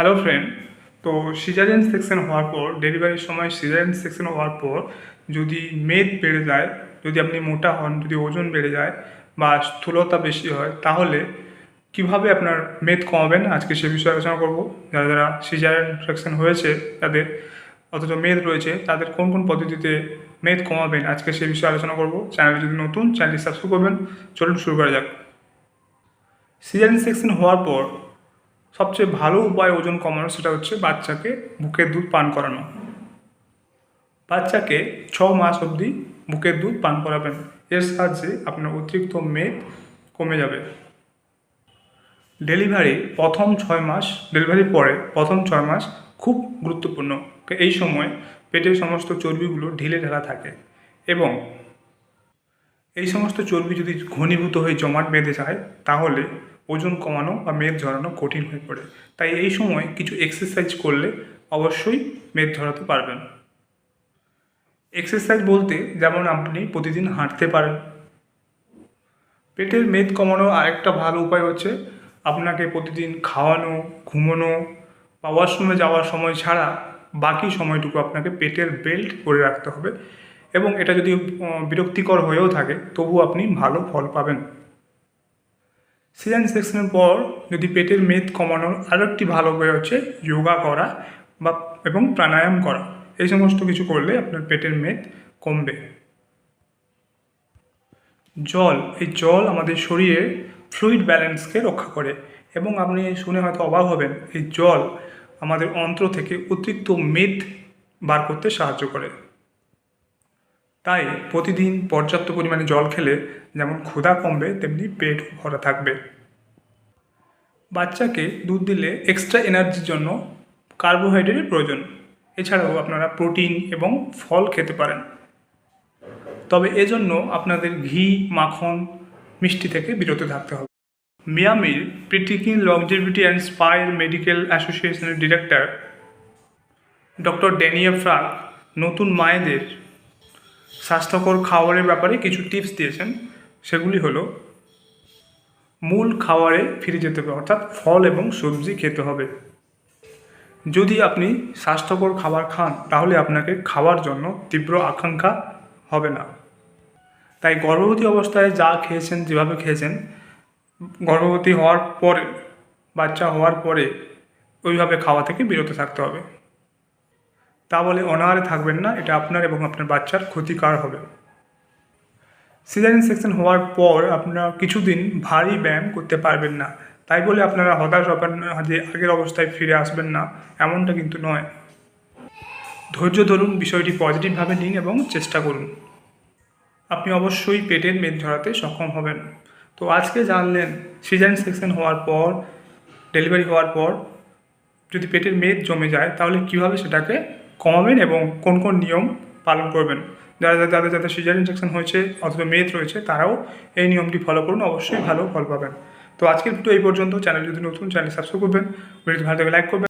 Hello friend তো caesarean section হওয়ার পর ডেলিভারির সময় সিজারিয়ান সেকশন হওয়ার পর, যদি মেদ বেড়ে যায়, যদি আপনি মোটা হন, যদি ওজন বেড়ে যায় বা স্থূলতা বেশি হয়, তাহলে কীভাবে আপনার মেদ কমাবেন? আজকে সে বিষয়ে আলোচনা করব। যারা যারা সিজারিয়ান সেকশন হয়েছে, তাদের অথচ মেদ রয়েছে, তাদের কোন কোন পদ্ধতিতে মেদ কমাবেন? আজকে সে বিষয়ে আলোচনা করব। চ্যানেল যদি নতুন চ্যানেলটি সাবস্ক্রাইব করবেন। চলুন শুরু করা যাক। সিজারিয়ান সেকশন হওয়ার পর সবচেয়ে ভালো উপায় ওজন কমানোর সেটা হচ্ছে বাচ্চাকে বুকের দুধ পান করানো। বাচ্চাকে ছ মাস অবধি বুকের দুধ পান করাবেন। এর সাহায্যে আপনার অতিরিক্ত মেদ কমে যাবে। ডেলিভারি প্রথম ছয় মাস ডেলিভারির পরে প্রথম ছয় মাস খুব গুরুত্বপূর্ণ। এই সময় পেটের সমস্ত চর্বিগুলো ঢিলে ঢালা থাকে এবং এই সমস্ত চর্বি যদি ঘনীভূত হয়ে জমাট বেঁধে যায়, তাহলে ওজন কমানো বা মেদ ঝরানো কঠিন হয়ে পড়ে। তাই এই সময় কিছু এক্সারসাইজ করলে অবশ্যই মেদ ধরাতে পারবেন। এক্সারসাইজ বলতে যেমন আপনি প্রতিদিন হাঁটতে পারেন। পেটের মেদ কমানোর আরেকটা ভালো উপায় হচ্ছে আপনাকে প্রতিদিন খাওয়ানো, ঘুমানো বা ওয়াশরুমে যাওয়ার সময় ছাড়া বাকি সময়টুকু আপনাকে পেটের বেল্ট করে রাখতে হবে এবং এটা যদি বিরক্তিকর হয়েও থাকে তবু আপনি ভালো ফল পাবেন। সিজন সেকশনের পর যদি পেটের মেদ কমানোর আরও একটি ভালো উপায় হচ্ছে যোগা করা বা এবং প্রাণায়াম করা। এই সমস্ত কিছু করলে আপনার পেটের মেদ কমবে। জল, এই জল আমাদের শরীরের ফ্লুইড ব্যালেন্সকে রক্ষা করে এবং আপনি শুনে হয়তো অবাক হবেন, এই জল আমাদের অন্ত্র থেকে অতিরিক্ত মেদ বার করতে সাহায্য করে। তাই প্রতিদিন পর্যাপ্ত পরিমাণে জল খেলে যেমন ক্ষুধা কমবে, তেমনি পেট ভরা থাকবে। বাচ্চাকে দুধ দিলে এক্সট্রা এনার্জির জন্য কার্বোহাইড্রেটের প্রয়োজন। এছাড়াও আপনারা প্রোটিন এবং ফল খেতে পারেন। তবে এজন্য আপনাদের ঘি, মাখন, মিষ্টি থেকে বিরত থাকতে হবে। মিয়ামির প্রিটিকিং লংজিভিটি অ্যান্ড স্পাইর মেডিকেল অ্যাসোসিয়েশনের ডিরেক্টর ডক্টর ড্যানিয়া ফ্রাক নতুন মায়েদের স্বাস্থ্যকর খাবারের ব্যাপারে কিছু টিপস দিয়েছেন। সেগুলি হলো, মূল খাবারে ফিরে যেতে হবে, অর্থাৎ ফল এবং সবজি খেতে হবে। যদি আপনি স্বাস্থ্যকর খাবার খান, তাহলে আপনাকে খাওয়ার জন্য তীব্র আকাঙ্ক্ষা হবে না। তাই গর্ভবতী অবস্থায় যা খেয়েছেন, যেভাবে খেয়েছেন, গর্ভবতী হওয়ার পরে, বাচ্চা হওয়ার পরে, ওইভাবে খাওয়া থেকে বিরত থাকতে হবে। বলে অনাহারে থাকবেন না, এটা আপনার এবং আপনার বাচ্চার ক্ষতিকার হবে। সিজারিন সেকশন হওয়ার পর আপনারা কিছুদিন ভারী ব্যায়াম করতে পারবেন না। তাই বলে আপনারা হতাশ হবেন না, যে আগের অবস্থায় ফিরে আসবেন না, এমনটা কিন্তু নয়। ধৈর্য ধরুন, বিষয়টি পজিটিভভাবে নিন এবং চেষ্টা করুন। আপনি অবশ্যই পেটের মেদ ঝরাতে সক্ষম হবেন। তো আজকে জানলেন সিজারিন সেকশন হওয়ার পর, ডেলিভারি হওয়ার পর যদি পেটের মেদ জমে যায়, তাহলে কীভাবে সেটাকে কমাবেন এবং কোন কোন নিয়ম পালন করবেন। যারা যাদের যাদের সিজার ইনজেকশন হয়েছে অথবা মেদ রয়েছে, তারাও এই নিয়মটি ফলো করুন, অবশ্যই ভালো ফল পাবেন। তো আজকের ভিডিও এই পর্যন্ত। চ্যানেল যদি নতুন চ্যানেল সাবস্ক্রাইব করবেন। ভিডিওটি ভালো লাইক করবেন।